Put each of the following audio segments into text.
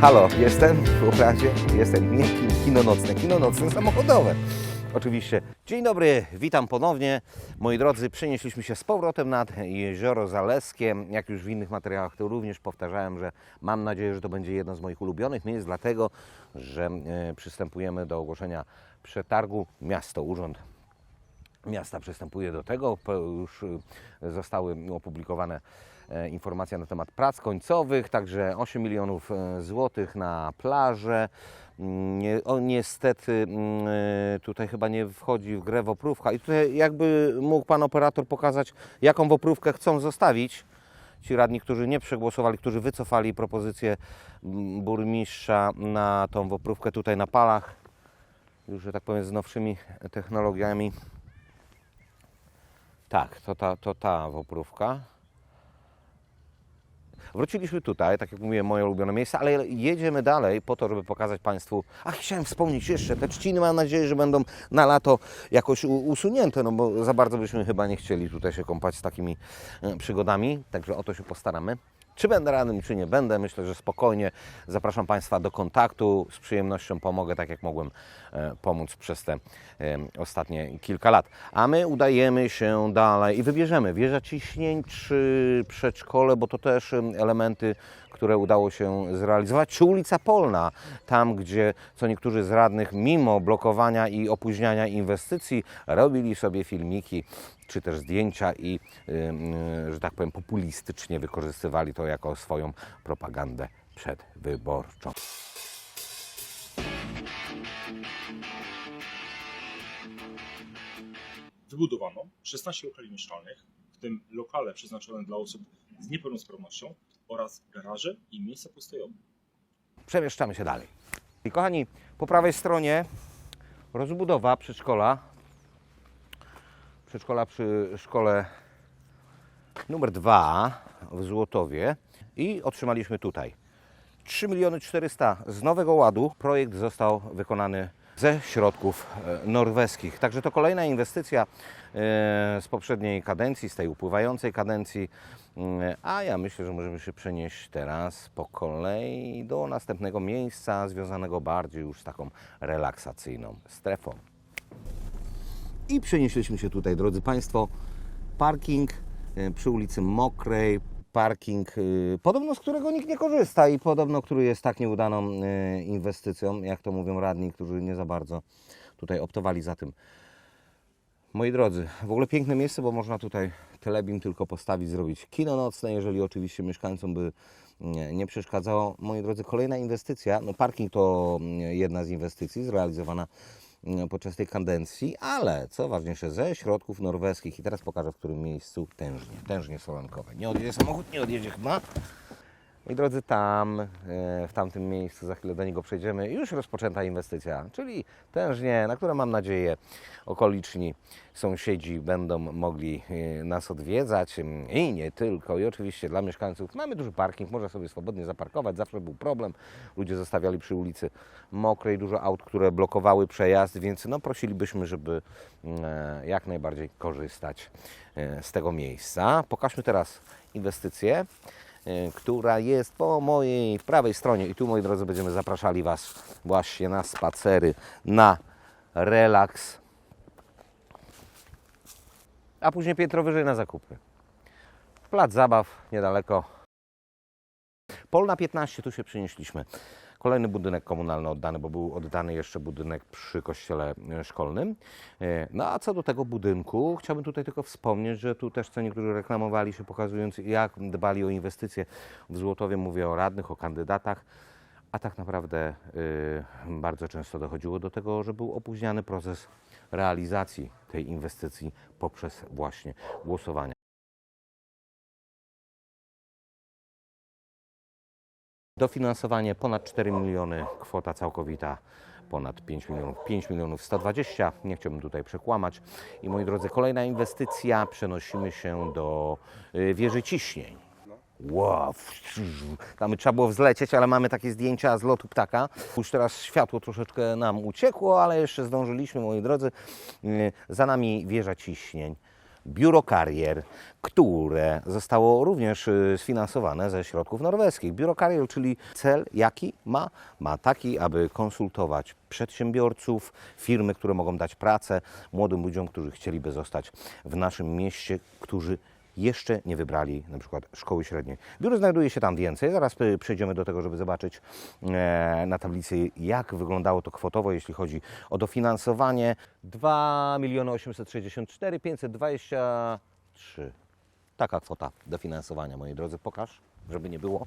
Halo, jestem w obrazie, jestem nie kin- kino nocne, kino nocne samochodowe. Oczywiście. Dzień dobry, witam ponownie. Moi drodzy, przenieśliśmy się z powrotem nad Jezioro Zaleskie. Jak już w innych materiałach to również powtarzałem, że mam nadzieję, że to będzie jedno z moich ulubionych miejsc, dlatego że e, przystępujemy do ogłoszenia przetargu. Miasto, urząd miasta przystępuje do tego. Już y, zostały opublikowane e, informacje na temat prac końcowych, także 8 milionów e, złotych na plażę. Mm, niestety mm, e, tutaj chyba nie wchodzi w grę woprówka i tutaj jakby mógł Pan operator pokazać, jaką woprówkę chcą zostawić ci radni, którzy nie przegłosowali, którzy wycofali propozycję mm, burmistrza na tą woprówkę tutaj na palach, już że tak powiem z nowszymi technologiami. Tak, to ta, to ta woprówka. Wróciliśmy tutaj, tak jak mówiłem, moje ulubione miejsce, ale jedziemy dalej po to, żeby pokazać Państwu. Ach, chciałem wspomnieć jeszcze, te trzciny mam nadzieję, że będą na lato jakoś usunięte, no bo za bardzo byśmy chyba nie chcieli tutaj się kąpać z takimi e, przygodami, także o to się postaramy. Czy będę radnym, czy nie będę, myślę, że spokojnie zapraszam Państwa do kontaktu. Z przyjemnością pomogę, tak jak mogłem e, pomóc przez te e, ostatnie kilka lat. A my udajemy się dalej i wybierzemy wieża ciśnień czy przedszkole, bo to też em, elementy, które udało się zrealizować, czy ulica Polna, tam gdzie co niektórzy z radnych, mimo blokowania i opóźniania inwestycji, robili sobie filmiki czy też zdjęcia i, ym, y, że tak powiem, populistycznie wykorzystywali to jako swoją propagandę przedwyborczą. Wybudowano 16 lokali mieszkalnych, w tym lokale przeznaczone dla osób z niepełnosprawnością oraz garaże i miejsca postojowe. Przemieszczamy się dalej. I kochani, po prawej stronie rozbudowa przedszkola. Przedszkola przy szkole numer 2 w Złotowie i otrzymaliśmy tutaj 3 miliony 400 z Nowego Ładu. Projekt został wykonany ze środków e, norweskich. Także to kolejna inwestycja e, z poprzedniej kadencji, z tej upływającej kadencji. Mm, A ja myślę, że możemy się przenieść teraz po kolei do następnego miejsca związanego bardziej już z taką relaksacyjną strefą. I przenieśliśmy się tutaj, drodzy Państwo, parking e, przy ulicy Mokrej, parking, e, podobno z którego nikt nie korzysta i podobno który jest tak nieudaną e, inwestycją, jak to mówią radni, którzy nie za bardzo tutaj optowali za tym. Moi drodzy, w ogóle piękne miejsce, bo można tutaj telebim tylko postawić, zrobić kino nocne, jeżeli oczywiście mieszkańcom by nie, nie przeszkadzało. Moi drodzy, kolejna inwestycja, no parking to mm, jedna z inwestycji zrealizowana podczas tej kadencji, ale co ważniejsze, ze środków norweskich i teraz pokażę w którym miejscu tężnie, tężnie solankowe. Nie odjedzie samochód, nie odjedzie chyba. Moi drodzy, tam, e, w tamtym miejscu, za chwilę do niego przejdziemy, już rozpoczęta inwestycja, czyli tężnie, na które mam nadzieję okoliczni sąsiedzi będą mogli e, nas odwiedzać mm, i nie tylko. I oczywiście dla mieszkańców mamy duży parking, można sobie swobodnie zaparkować, zawsze był problem. Ludzie zostawiali przy ulicy mokrej dużo aut, które blokowały przejazd, więc no, prosilibyśmy, żeby mm, e, jak najbardziej korzystać z tego miejsca. Pokażmy teraz inwestycję e, która jest po mojej prawej stronie. I tu, moi drodzy, będziemy zapraszali Was właśnie na spacery, na relaks, a później piętro wyżej na zakupy. Plac zabaw niedaleko. Polna 15, tu się przenieśliśmy. Kolejny budynek komunalny oddany, bo był oddany jeszcze budynek przy kościele e, szkolnym. E, No a co do tego budynku, chciałbym tutaj tylko wspomnieć, że tu też co niektórzy reklamowali się, pokazując jak dbali o inwestycje w Złotowie. Mówię o radnych, o kandydatach. A tak naprawdę y, bardzo często dochodziło do tego, że był opóźniany proces realizacji tej inwestycji poprzez właśnie głosowania. Dofinansowanie ponad 4 miliony, kwota całkowita ponad 5 milionów, 5 milionów 120, nie chciałbym tutaj przekłamać. I moi drodzy, kolejna inwestycja, przenosimy się do y, wieży ciśnień. Wow, tam trzeba było wzlecieć, ale mamy takie zdjęcia z lotu ptaka. Już teraz światło troszeczkę nam uciekło, ale jeszcze zdążyliśmy, moi drodzy. Y, Za nami wieża ciśnień. Biuro karier, które zostało również y, sfinansowane ze środków norweskich. Biuro karier, czyli cel jaki ma? Ma taki, aby konsultować przedsiębiorców, firmy, które mogą dać pracę młodym ludziom, którzy chcieliby zostać w naszym mieście, którzy jeszcze nie wybrali na przykład szkoły średniej. Biuro znajduje się tam więcej. Zaraz y, przejdziemy do tego, żeby zobaczyć e, na tablicy, jak wyglądało to kwotowo, jeśli chodzi o dofinansowanie. 2 miliony 864 523. Taka kwota dofinansowania, moi drodzy. Pokaż, żeby nie było.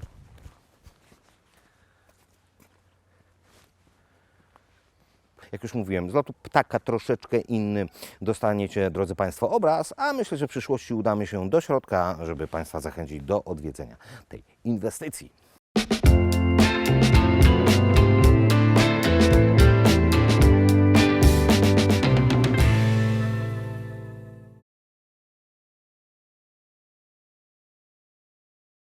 Jak już mówiłem, z lotu ptaka troszeczkę inny dostaniecie, drodzy Państwo, obraz, a myślę, że w przyszłości udamy się do środka, żeby Państwa zachęcić do odwiedzenia tej inwestycji.